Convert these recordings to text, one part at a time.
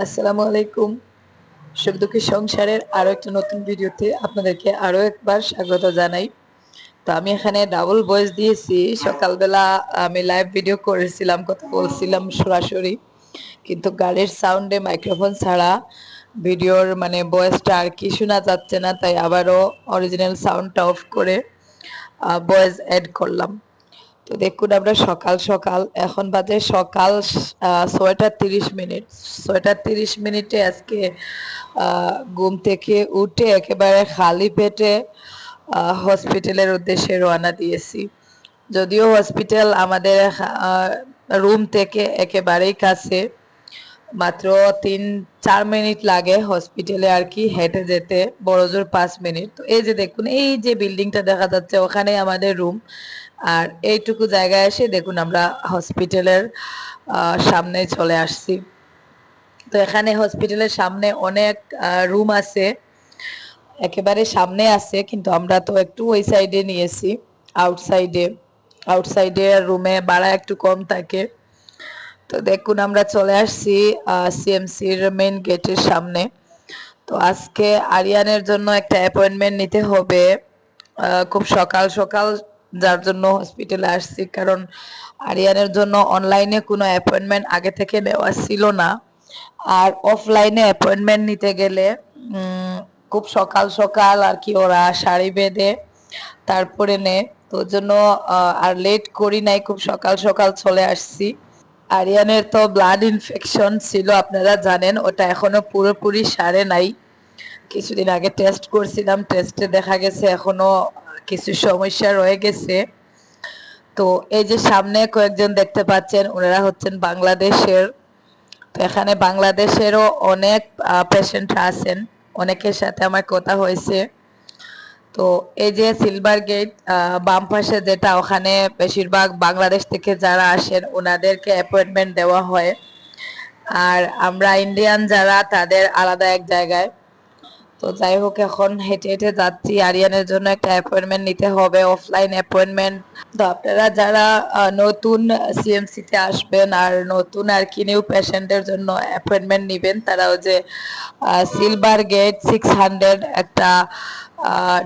আসসালামু আলাইকুম। সুখ দুঃখী সংসারের আরও একটা নতুন ভিডিওতে আপনাদেরকে আরও একবার স্বাগত জানাই। তো আমি এখানে ডাবল ভয়েস দিয়েছি। সকালবেলা আমি লাইভ ভিডিও করেছিলাম, কথা বলছিলাম সরাসরি। কিন্তু গাড়ির সাউন্ডে মাইক্রোফোন ছাড়া ভিডিওর মানে ভয়েসটা আর কি শোনা যাচ্ছে না, তাই আবারও অরিজিনাল সাউন্ডটা অফ করে ভয়েস অ্যাড করলাম। তো দেখুন আমরা সকাল সকাল, এখন বাজে সকাল ছয়টা তিরিশ মিনিট। ছয়টা তিরিশ মিনিটে আজকে ঘুম থেকে উঠে একেবারে খালি পেটে হসপিটালের উদ্দেশ্যে রওনা দিয়েছি। যদিও হসপিটাল আমাদের রুম থেকে একেবারেই কাছে। মাত্র তিন, চার মিনিট লাগে হসপিটালে আর কি হেঁটে যেতে বড়জোর পাঁচ মিনিট। তো এই যে দেখুন, এই যে বিল্ডিংটা দেখা যাচ্ছে ওখানে আমাদের রুম আর এইটুকু জায়গায় এসে দেখুন আমরা হসপিটালের সামনে চলে আসছি। তো এখানে হসপিটালের সামনে অনেক রুম আছে। একেবারে সামনে আছে, কিন্তু আমরা তো একটু ওই সাইডে নিয়েছি। আউটসাইডে আউটসাইডে রুমে ভাড়া একটু কম থাকে। তো দেখুন, আমরা চলে আসছি সিএমসির মেইন গেটের সামনে। তো আজকে আরিয়ানের জন্য একটা অ্যাপয়েন্টমেন্ট নিতে হবে। খুব সকাল সকাল যার জন্য হসপিটালে আসছি, কারণ আরিয়ানের জন্য অনলাইনে কোনো অ্যাপয়েন্টমেন্ট আগে থেকে নেওয়া ছিল না। আর অফলাইনে অ্যাপয়েন্টমেন্ট নিতে গেলে খুব সকাল সকাল আর কি ওরা শাড়ি বেঁধে তারপরে নে তো জন্য আর লেট করি নাই, খুব সকাল সকাল চলে আসছি। আরিয়ানের তো ব্লাড ইনফেকশন ছিল, আপনারা জানেন, ওটা এখনও পুরোপুরি সারে নাই। কিছুদিন আগে টেস্ট করছিলাম টেস্টে দেখা গেছে এখনও কিছু সমস্যা রয়ে গেছে। তো এই যে সামনে কয়েকজন দেখতে পাচ্ছেন, ওনারা হচ্ছেন বাংলাদেশের। তো এখানে বাংলাদেশেরও অনেক পেশেন্টরা আছেন। অনেকের সাথে আমার কথা হয়েছে। তো এই যে সিলভার গেট বাম পাশে যেটা, ওখানে বেশিরভাগ বাংলাদেশ থেকে যারা আসেন, ওনাদেরকে অ্যাপয়েন্টমেন্ট দেওয়া হয়। আর আমরা ইন্ডিয়ান যারা, তাদের আলাদা এক জায়গায়। তো যাই হোক, এখন হেঁটে হেঁটে যাচ্ছি। আরিয়ানের জন্য একটা অ্যাপয়েন্টমেন্ট নিতে হবে অফলাইন অ্যাপয়েন্টমেন্ট তো আপনারা যারা নতুন সিএমসিতে আসবেন আর নতুন আর কি নিউ পেশেন্টের জন্য অ্যাপয়েন্টমেন্ট নেবেন তারাও যে সিলভার গেট সিক্স হান্ড্রেড একটা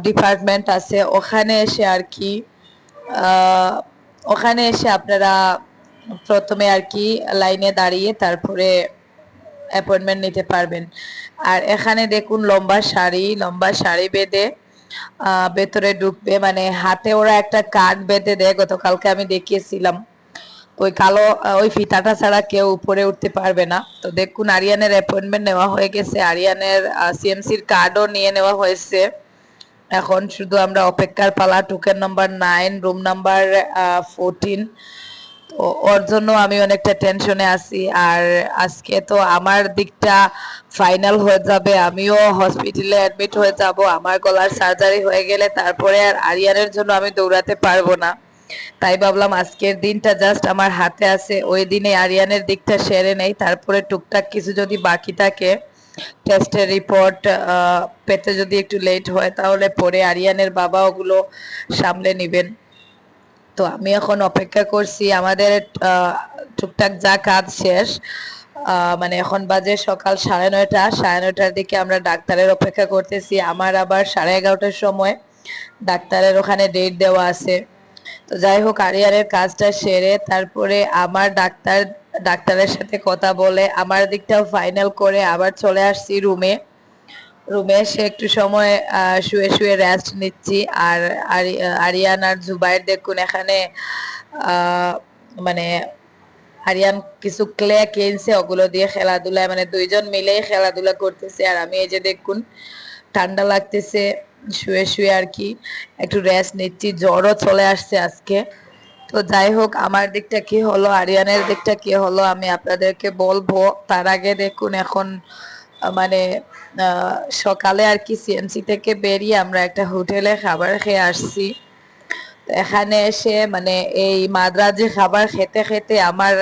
ডিপার্টমেন্ট আছে। ওখানে এসে আর কি ওখানে এসে আপনারা প্রথমে আর কি লাইনে দাঁড়িয়ে তারপরে অ্যাপয়েন্টমেন্ট নিতে পারবেন। আর এখানে দেখুন লম্বা শাড়ি লম্বা শাড়ি বেঁধে ভেতরে ঢুকবে। মানে হাতে ওরা একটা কার্ড বেঁধে দেয়, গতকালকে আমি দেখিয়েছিলাম। ওই কালো ওই ফিতাটা ছাড়া কেউ উপরে উঠতে পারবে না। তো দেখুন আরিয়ানের অ্যাপয়েন্টমেন্ট নেওয়া হয়ে গেছে। আরিয়ানের সিএমসির কার্ডও নিয়ে নেওয়া হয়েছে। এখন শুধু আমরা অপেক্ষার পালা token number nine room number fourteen ওর জন্য আমি অনেকটা টেনশনে আছি। আর আজকে তো আমার দিকটা ফাইনাল হয়ে যাবে, আমিও হসপিটালে অ্যাডমিট হয়ে যাব, আমার গলার সার্জারি হয়ে গেলে তারপরে আর আরিয়ানের জন্য আমি দৌড়াতে পারব না। তাই ভাবলাম আজকের দিনটা জাস্ট আমার হাতে আছে, ওই দিনে আরিয়ানের দিকটা সেরে নেই, তারপরে টুকটাক কিছু যদি বাকি থাকে টেস্টের রিপোর্ট পেতে যদি একটু লেট হয়, তাহলে পরে আরিয়ানের বাবা ওগুলো সামলে নেবেন। তো আমি এখন অপেক্ষা করছি আমাদের টুকটাক যা কাজ শেষ মানে এখন বাজে সকাল সাড়ে নয়টা, সাড়ে নয়টার দিকে আমরা ডাক্তারের অপেক্ষা করতেছি। আমার আবার সাড়ে এগারোটার সময় ডাক্তারের ওখানে ডেট দেওয়া আছে। তো যাই হোক আরিয়ারের কাজটা সেরে তারপরে আমার ডাক্তার, ডাক্তারের সাথে কথা বলে, আমার দিকটাও ফাইনাল করে আবার চলে আসছি রুমে রুমে এসে একটু সময় শুয়ে শুয়ে রেস্ট নিচ্ছি। আর আরিয়ান আর জুবাইর দেখুন এখানে মানে আরিয়ান কিছু ক্লে কিনছে, ওগুলো দিয়ে খেলাধুলায় মানে দুইজন মিলেই খেলাধুলা করতেছে। আর আমি এই যে দেখুন, ঠান্ডা লাগতেছে, শুয়ে শুয়ে আর কি একটু রেস্ট নিচ্ছি। জ্বরও চলে আসছে আজকে। তো যাই হোক, আমার দিকটা কি হলো, আরিয়ানের দিকটা কি হলো, আমি আপনাদেরকে বলব। তার আগে দেখুন এখন মানে সকালে আর কি সিএমসি থেকে বেরিয়ে আমরা একটা হোটেলে খাবার খেয়ে আসছি। এখানে এসে মানে এই মাদ্রাজি খাবার খেতে খেতে আমার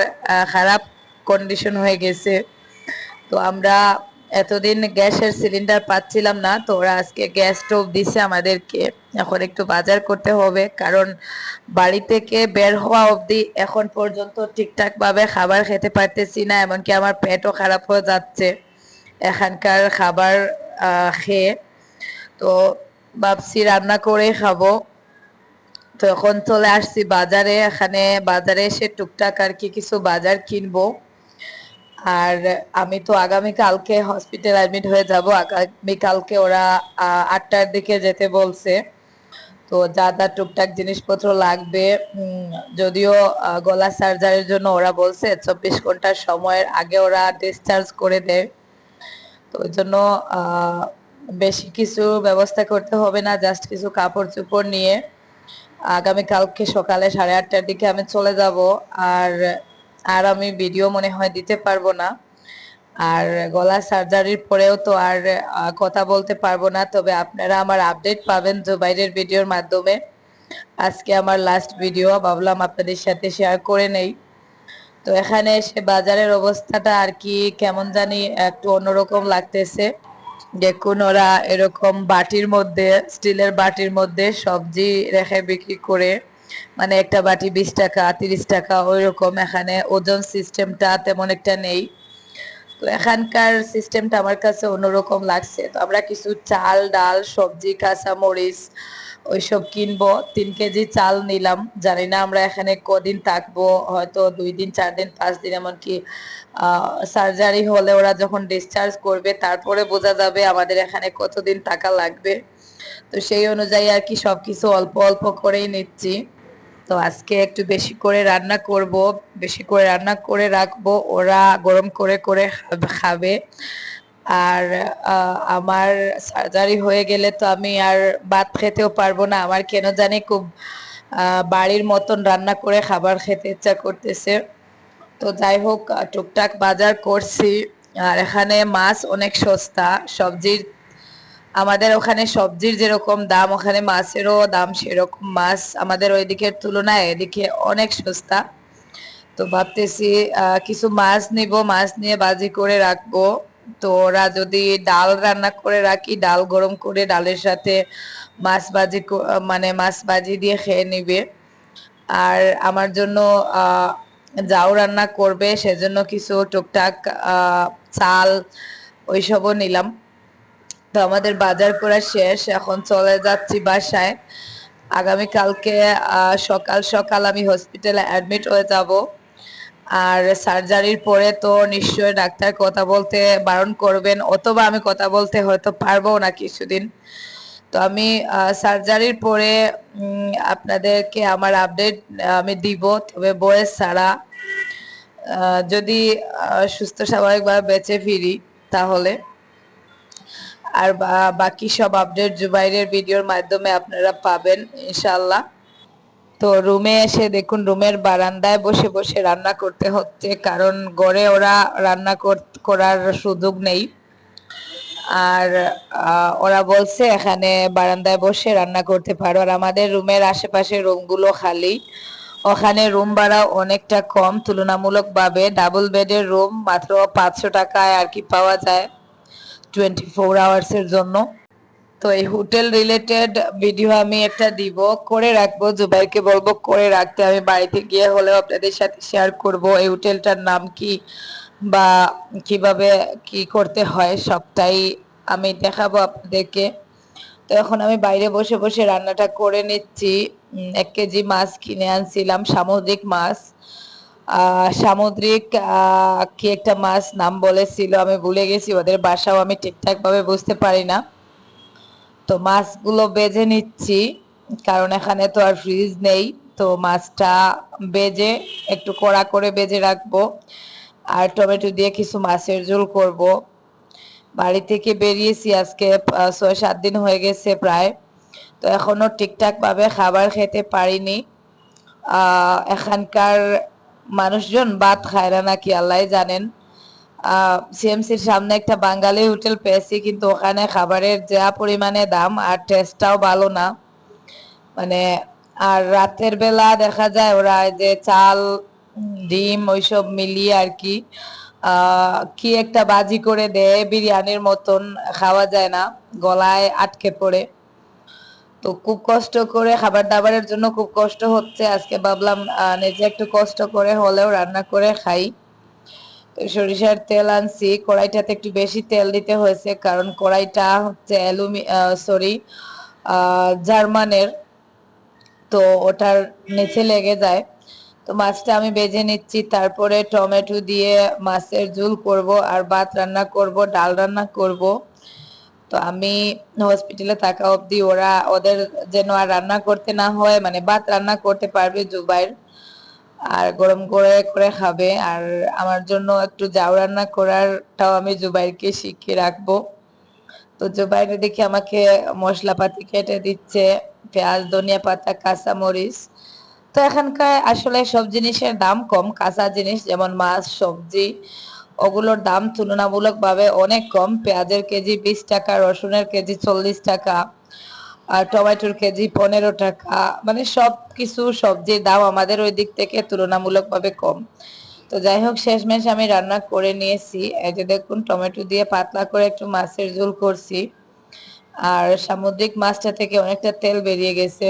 খারাপ কন্ডিশন হয়ে গেছে। তো আমরা এতদিন গ্যাসের সিলিন্ডার পাচ্ছিলাম না, তো ওরা আজকে গ্যাস স্টোভ দিছে আমাদেরকে। এখন একটু বাজার করতে হবে, কারণ বাড়ি থেকে বের হওয়া অবধি এখন পর্যন্ত ঠিকঠাক ভাবে খাবার খেতে পারতেছি না, এমনকি আমার পেটও খারাপ হয়ে যাচ্ছে। এখানকার খাবার খেয়ে। তো ভাবছি রান্না করেই খাব। তো এখন চলে আসছি বাজারে। এখানে বাজারে এসে টুকটাক আর কি কিছু বাজার কিনবো। আর আমি তো আগামী কালকে হসপিটাল অ্যাডমিট হয়ে যাব। আগামী কালকে ওরা আটটার দিকে যেতে বলছে। তো যা যা টুকটাক জিনিসপত্র লাগবে যদিও গলা সার্জারির জন্য ওরা বলছে, চব্বিশ ঘণ্টার সময়ের আগে ওরা ডিসচার্জ করে দেয়। তো ওই জন্য বেশি কিছু ব্যবস্থা করতে হবে না জাস্ট কিছু কাপড় চোপড় নিয়ে। আগামী কালকে সকালে সাড়ে আটটার দিকে আমি চলে যাব, আর আর আমি ভিডিও মনে হয় দিতে পারব না। আর গলা সার্জারির পরেও তো আর কথা বলতে পারব না, তবে আপনারা আমার আপডেট পাবেন জুবাইরের ভিডিওর মাধ্যমে। আজকে আমার লাস্ট ভিডিও ভাবলাম আপনাদের সাথে শেয়ার করে নেই। তো এখানে এসে বাজারের অবস্থাটা আর কি কেমন জানি একটু অন্যরকম লাগতেছে। দেখুন ওরা এরকম বাটির মধ্যে, স্টিলের বাটির মধ্যে সবজি রেখে বিক্রি করে মানে একটা বাটি বিশ টাকা, তিরিশ টাকা ওই রকম এখানে ওজন সিস্টেমটা তেমন একটা নেই। তো এখানকার সিস্টেমটা আমার কাছে অন্যরকম লাগছে। তো আমরা কিছু চাল, ডাল, সবজি কাঁচা মরিচ ওইসব কিনবো, তিন কেজি চাল নিলাম। জানি না আমরা এখানে কদিন থাকব, হয়তো দুই দিন, চার দিন, পাঁচ দিন এমনকি সার্জারি হলে ওরা যখন ডিসচার্জ করবে, তারপরে বোঝা যাবে আমাদের এখানে কতদিন টাকা লাগবে। তো সেই অনুযায়ী আর কি সবকিছু অল্প অল্প করেই নিচ্ছি। তো আজকে একটু বেশি করে রান্না করব, বেশি করে রান্না করে রাখব, ওরা গরম করে করে খাব- খাবে। আর আমার সার্জারি হয়ে গেলে তো আমি আর ভাত খেতেও পারব না। আমার কেন জানি খুব বাড়ির মতন রান্না করে খাবার খেতে ইচ্ছা করতেছে। তো যাই হোক টুকটাক বাজার করছি। আর এখানে মাছ অনেক সস্তা। সবজির, আমাদের ওখানে সবজির যেরকম দাম, ওখানে মাছেরও দাম সেরকম মাছ আমাদের ওই দিকের তুলনায় এদিকে অনেক সস্তা। তো ভাবতেছি কিছু মাছ নিব, মাছ নিয়ে বাজি করে রাখব। তো ওরা যদি ডাল রান্না করে রাখি ডাল গরম করে ডালের সাথে মাছ ভাজি মানে মাছ ভাজি দিয়ে খেয়ে নিবে। আর আমার জন্য যাও রান্না করবে সেজন্য কিছু টুকটাক চাল ওইসবও নিলাম। তো আমাদের বাজার করা শেষ এখন চলে যাচ্ছি বাসায়। আগামী কালকে আহ, সকাল সকাল আমি হসপিটালে অ্যাডমিট হয়ে যাব। আর সার্জারির পরে তো নিশ্চয়ই ডাক্তার কথা বলতে বারণ করবেন, অথবা আমি কথা বলতে হয়তো পারব না কিছুদিন। তো আমি সার্জারির পরে আপনাদেরকে আমার আপডেট আমি দিব। তবে বয়স ছাড়া যদি সুস্থ স্বাভাবিকভাবে বেঁচে ফিরি তাহলে। আর বাকি সব আপডেট জুবাইরের ভিডিওর মাধ্যমে আপনারা পাবেন ইনশাল্লাহ তো রুমে এসে দেখুন রুমের বারান্দায় বসে বসে রান্না করতে হচ্ছে, কারণ গড়ে ওরা রান্না কর- করার সুযোগ নেই। আর ওরা বলছে এখানে বারান্দায় বসে রান্না করতে পারো। আর আমাদের রুমের আশেপাশে রুমগুলো খালি। ওখানে রুম ভাড়া অনেকটা কম, তুলনামূলকভাবে ডাবল বেডের রুম মাত্র পাঁচশো টাকায় আর কি পাওয়া যায় টোয়েন্টি ফোর আওয়ার্সের জন্য। তো এই হোটেল রিলেটেড ভিডিও আমি একটা দিব। করে রাখব জুবাইরকে বলব, করে রাখতে। আমি বাড়িতে গিয়ে হলেও আপনাদের সাথে শেয়ার করব এই হোটেলটার নাম কি বা কীভাবে কি করতে হয় সবটাই আমি দেখাবো আপনাদেরকে। তো এখন আমি বাইরে বসে বসে রান্নাটা করে নিচ্ছি। এক কেজি মাছ কিনে আনছিলাম, সামুদ্রিক মাছ। সামুদ্রিক কি একটা মাছ নাম বলেছিল, আমি ভুলে গেছি, ওদের বাসাও আমি ঠিকঠাক ভাবে বুঝতে পারি না। তো মাছগুলো বেজে নিচ্ছি, কারণ এখানে তো আর ফ্রিজ নেই, তো মাছটা বেজে একটু কড়া করে বেজে রাখব। আর টমেটো দিয়ে কিছু মাছের ঝোল করব। বাড়ি থেকে বেরিয়েছি আজকে ছয়, সাত দিন হয়ে গেছে প্রায়। তো এখনও ঠিকঠাক ভাবে খাবার খেতে পারিনি। এখানকার মানুষজন ভাত খায় না নাকি আল্লাহ জানেন। সিএমসির সামনে একটা বাঙালি হোটেল পেয়েছি, কিন্তু ওখানে খাবারের যা পরিমাণে দাম আর টেস্টটাও ভালো না। মানে আর রাতের বেলা দেখা যায় ওরা যে চাল, ডিম ওইসব মিলিয়ে আর কি কি একটা বাজি করে দেয় বিরিয়ানির মতন, খাওয়া যায় না, গলায় আটকে পড়ে। তো খুব কষ্ট করে খাবার দাবারের জন্য খুব কষ্ট হচ্ছে। আজকে ভাবলাম নিজে একটু কষ্ট করে হলেও রান্না করে খাই। সরিষার তেল আনছি, কড়াইটাতে একটু বেশি তেল দিতে হয়েছে, কারণ কড়াইটা হচ্ছে অ্যালুমি সরি জার্মানের, তো ওটার নিচে লেগে যায়। তো মাছটা আমি বেজে নিচ্ছি, তারপরে টমেটো দিয়ে মাছের ঝুল করব, আর ভাত রান্না করব, ডাল রান্না করব। তো আমি হসপিটালে থাকা অবধি ওরা ওদের যেন আর রান্না করতে না হয় মানে ভাত রান্না করতে পারবে জুবাইর। আর গরম করে করে খাবে। আর আমার জন্য একটু জাউ রান্না করারটাও আমি জুবাইরকে শিখিয়ে রাখব। তো জুবাইর দেখি আমাকে মশলাপাতি কেটে দিচ্ছে, পেঁয়াজ, ধনিয়া পাতা কাঁচা মরিচ তো এখানকার আসলে সব জিনিসের দাম কম, কাঁচা জিনিস যেমন মাছ, সবজি, ওগুলোর দাম তুলনামূলকভাবে অনেক কম। পেঁয়াজের কেজি বিশ টাকা, রসুনের কেজি চল্লিশ টাকা। আর টমেটোর কেজি পনেরো টাকা। মানে সব কিছু সবজির দাম আমাদের ওই দিক থেকে তুলনামূলকভাবে কম। তো যাই হোক, শেষমেশ আমি রান্না করে নিয়েছি। এই যে দেখুন, টমেটো দিয়ে পাতলা করে একটু মাছের ঝোল করছি। আর সামুদ্রিক মাছটা থেকে অনেকটা তেল বেরিয়ে গেছে।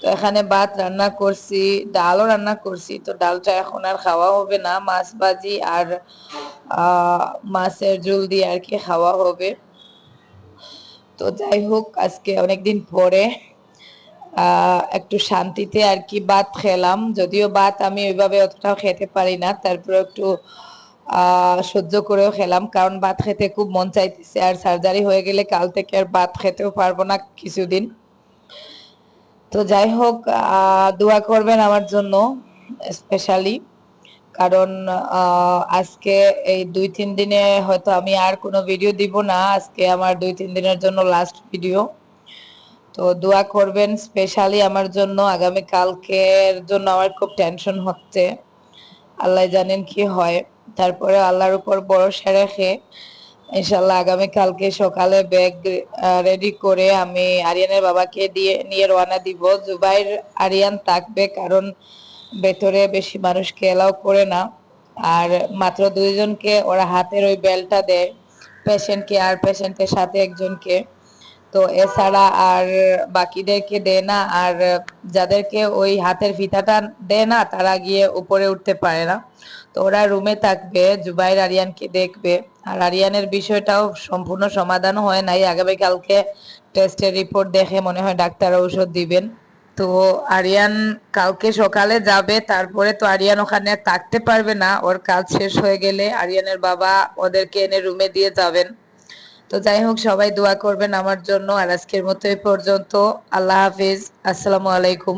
তো এখানে ভাত রান্না করছি, ডালও রান্না করছি। তো ডালটা এখন আর খাওয়া হবে না, মাছ ভাজি আর মাছের ঝোল দিয়ে আর কি খাওয়া হবে। তো যাই হোক, আজকে অনেকদিন পরে একটু শান্তিতে আর কি ভাত খেলাম। যদিও ভাত আমি ওইভাবে অতটাও খেতে পারি না তারপরে একটু সহ্য করেও খেলাম। কারণ ভাত খেতে খুব মন চাইতেছে, আর সার্জারি হয়ে গেলে কাল থেকে আর ভাত খেতেও পারব না কিছুদিন। তো যাই হোক দোয়া করবেন আমার জন্য স্পেশালি কারণ আজকে এই দুই, তিন দিনে হয়তো আমি আর কোনো ভিডিও দিব না। আজকে আমার দুই, তিন দিনের জন্য লাস্ট ভিডিও তো দোয়া করবেন স্পেশালি আমার জন্য। আগামী কালকের জন্য আমার খুব টেনশন হচ্ছে। আল্লাহ জানেন কি হয়। তারপরে আল্লাহর উপর ভরসা রেখে ইনশাল্লাহ আগামী কালকে সকালে ব্যাগ রেডি করে আমি আরিয়ানের বাবাকে দিয়ে, নিয়ে রওনা দিব। জুবাইর আরিয়ান থাকবে কারণ ভেতরে বেশি মানুষকে এলাও করে না। আর মাত্র দুইজনকে ওরা হাতের ওই বেলটা দেয় পেশেন্টকে আর পেশেন্টের সাথে একজনকে। তো এছাড়া আর বাকিদেরকে দেয় না, আর যাদেরকে ওই হাতের ফিতাটা দেয় না, তারা গিয়ে উপরে উঠতে পারে না। তো ওরা রুমে থাকবে, জুবাইর আরিয়ানকে দেখবে। আর আরিয়ানের বিষয়টাও সম্পূর্ণ সমাধান হয় নাই। আগামীকালকে টেস্টের রিপোর্ট দেখে মনে হয় ডাক্তার ঔষধ দিবেন। তো আরিয়ান কালকে সকালে যাবে, তারপরে তো আরিয়ান ওখানে থাকতে পারবে না, ওর কাজ শেষ হয়ে গেলে আরিয়ানের বাবা ওদেরকে এনে রুমে দিয়ে যাবেন। তো যাই হোক, সবাই দোয়া করবেন আমার জন্য, আর আজকের মতো এই পর্যন্ত। আল্লাহ হাফিজ, আসসালামু আলাইকুম।